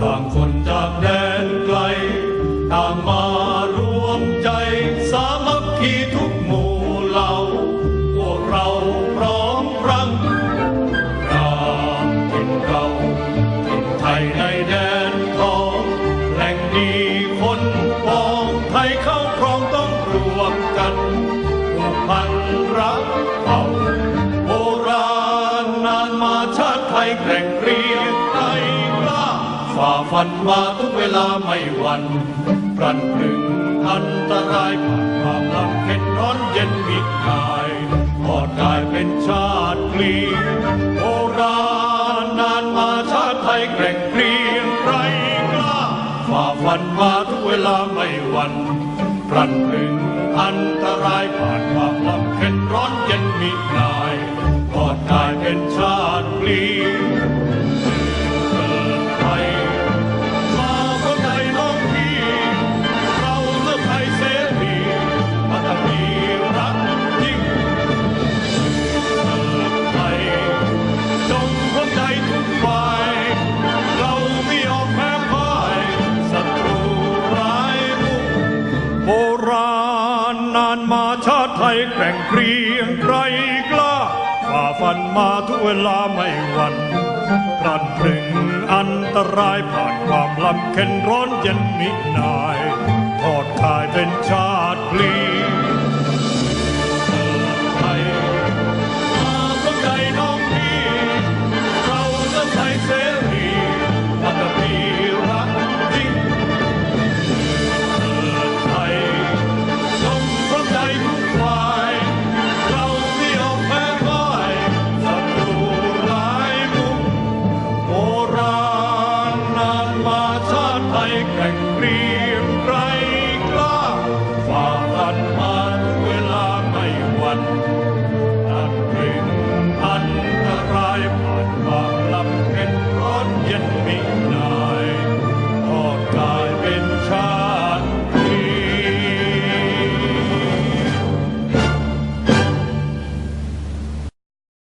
ต่างคนจากแดนไกล ต่างมารวมใจสามัคคีทุกหมู่เหล่า พวกเราพร้อมรังกาถิ่นเราถิ่นไทยในแดนทองแหล่งดีคนปองไทยเข้าครองต้องรวมกันผูกพันรักเผ่าโบราณนานมาชาติไทยแกร่งเรียง ฝ่าฟันมาทุกเวลาไม่หวั่นพรันพรึงอันตรายผ่านความลำเค็ญร้อนเย็นมิกายพอดกลายเป็นชาติกลีโบราณนานมาชาติไทยแกร่งเกรียงไรกล้าฝ่าฟันมาทุกเวลาไม่หวั่นพรันพรึงอันตรายผ่านความลำเค็ญร้อนเย็นมินายกอดกลายเป็นชา โบราณนานมาชาติไทยแกร่งเกรียงใครกล้าฝ่าฟันมาทุกเวลาไม่หวั่นพลันพรึงอันตรายผ่านความลำเค็ญร้อนเย็นมินาย ทอดกายเป็นชาติพลี Please.